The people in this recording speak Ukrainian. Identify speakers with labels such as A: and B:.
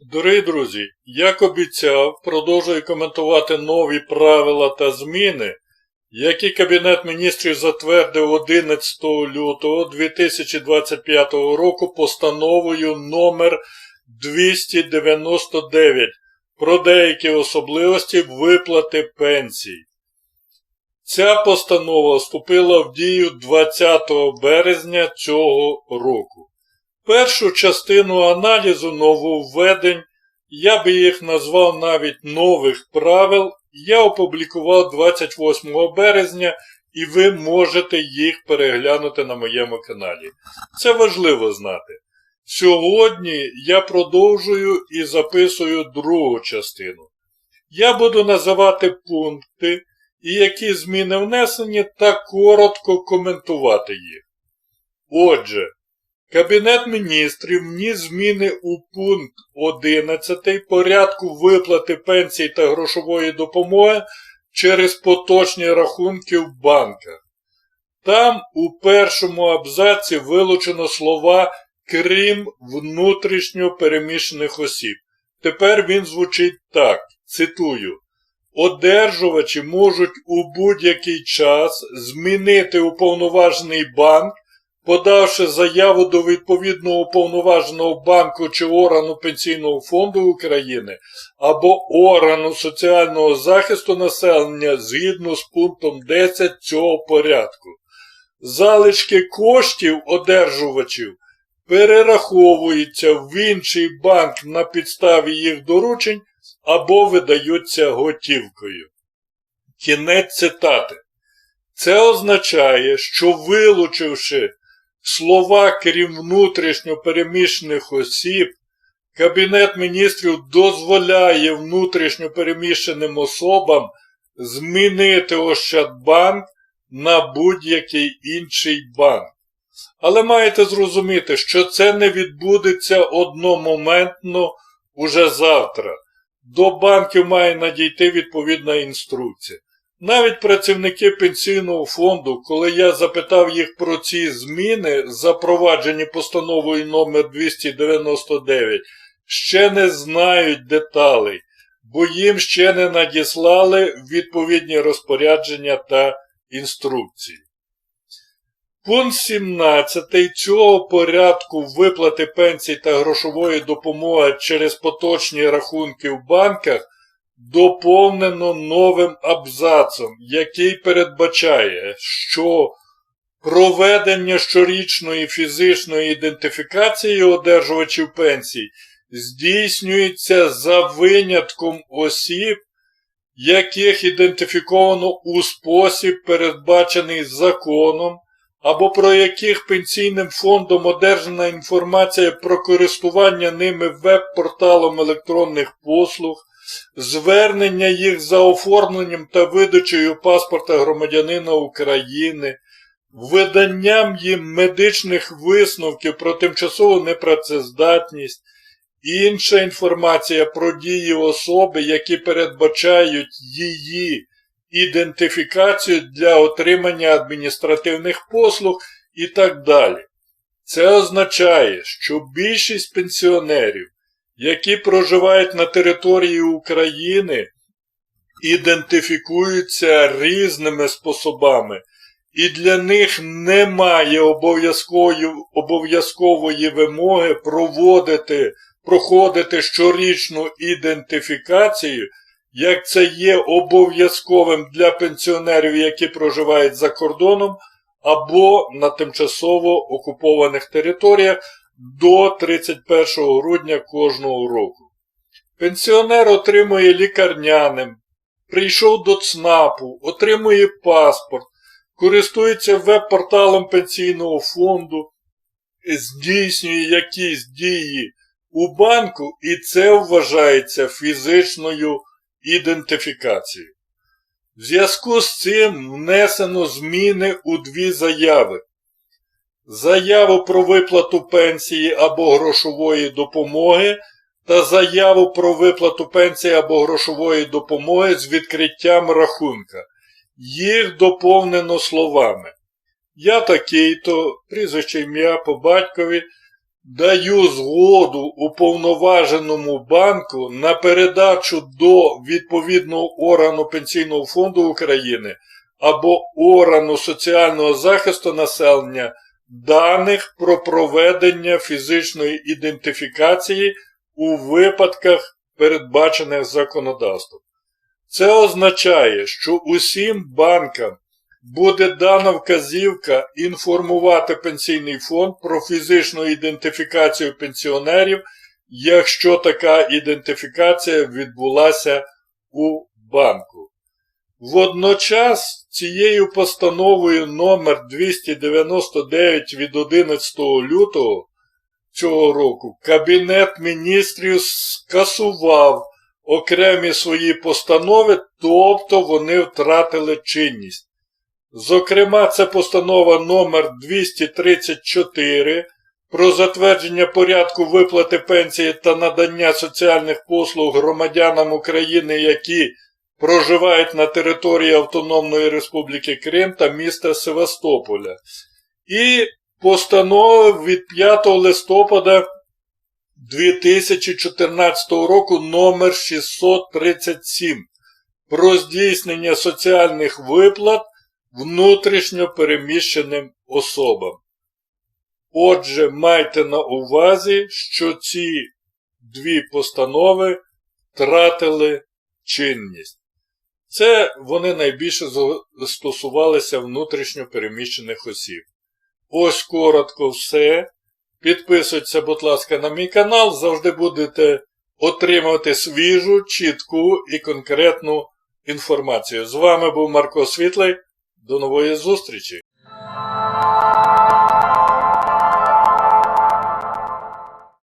A: Дорогі друзі, як обіцяв, продовжую коментувати нові правила та зміни, які Кабінет міністрів затвердив 11 лютого 2025 року постановою номер 299 про деякі особливості виплати пенсій. Ця постанова вступила в дію 20 березня цього року. Першу частину аналізу нововведень, я би їх назвав навіть нових правил, я опублікував 28 березня і ви можете їх переглянути на моєму каналі. Це важливо знати. Сьогодні я продовжую і записую другу частину. Я буду називати пункти і які зміни внесені та коротко коментувати їх. Отже, Кабінет міністрів вніс зміни у пункт 11 порядку виплати пенсій та грошової допомоги через поточні рахунки в банках. Там у першому абзаці вилучено слова крім внутрішньо переміщених осіб. Тепер він звучить так, цитую. Одержувачі можуть у будь-який час змінити уповноважений банк подавши заяву до відповідного уповноваженого банку чи органу Пенсійного фонду України або органу соціального захисту населення згідно з пунктом 10 цього порядку. Залишки коштів одержувачів перераховуються в інший банк на підставі їх доручень або видаються готівкою. Кінець цитати. Це означає, що вилучивши слова крім внутрішньо переміщених осіб, Кабінет міністрів дозволяє внутрішньо переміщеним особам змінити Ощадбанк на будь-який інший банк. Але маєте зрозуміти, що це не відбудеться одномоментно уже завтра. До банків має надійти відповідна інструкція. Навіть працівники пенсійного фонду, коли я запитав їх про ці зміни, запроваджені постановою номер 299, ще не знають деталей, бо їм ще не надіслали відповідні розпорядження та інструкції. Пункт 17 цього порядку виплати пенсій та грошової допомоги через поточні рахунки в банках доповнено новим абзацом, який передбачає, що проведення щорічної фізичної ідентифікації одержувачів пенсій здійснюється за винятком осіб, яких ідентифіковано у спосіб, передбачений законом, або про яких пенсійним фондом одержана інформація про користування ними веб-порталом електронних послуг, звернення їх за оформленням та видачею паспорта громадянина України, виданням їм медичних висновків про тимчасову непрацездатність, інша інформація про дії особи, які передбачають її ідентифікацію для отримання адміністративних послуг і так далі. Це означає, що більшість пенсіонерів які проживають на території України, ідентифікуються різними способами, і для них немає обов'язкової обов'язкової вимоги проводити, проходити щорічну ідентифікацію, як це є обов'язковим для пенсіонерів, які проживають за кордоном або на тимчасово окупованих територіях до 31 грудня кожного року. Пенсіонер отримує лікарняним, прийшов до ЦНАПу, отримує паспорт, користується веб-порталом пенсійного фонду, здійснює якісь дії у банку, і це вважається фізичною ідентифікацією. В зв'язку з цим внесено зміни у дві заяви заяву про виплату пенсії або грошової допомоги та заяву про виплату пенсії або грошової допомоги з відкриттям рахунка. Їх доповнено словами. Я такий-то, прізвище ім'я по батькові, даю згоду уповноваженому банку на передачу до відповідного органу Пенсійного фонду України або органу соціального захисту населення даних про проведення фізичної ідентифікації у випадках, передбачених законодавством. Це означає, що усім банкам буде дана вказівка інформувати пенсійний фонд про фізичну ідентифікацію пенсіонерів, якщо така ідентифікація відбулася у банку. Водночас цією постановою номер 299 від 11 лютого цього року Кабінет міністрів скасував окремі свої постанови, тобто вони втратили чинність. Зокрема, це постанова номер 234 про затвердження порядку виплати пенсії та надання соціальних послуг громадянам України, які проживають на території Автономної Республіки Крим та міста Севастополя. І постанова від 5 листопада 2014 року номер 637 про здійснення соціальних виплат внутрішньо переміщеним особам. Отже, майте на увазі, що ці дві постанови втратили чинність. Це вони найбільше стосувалися внутрішньо переміщених осіб. Ось коротко все. Підписуйтеся, будь ласка, на мій канал, завжди будете отримувати свіжу, чітку і конкретну інформацію. З вами був Марко Світлий. До нової зустрічі!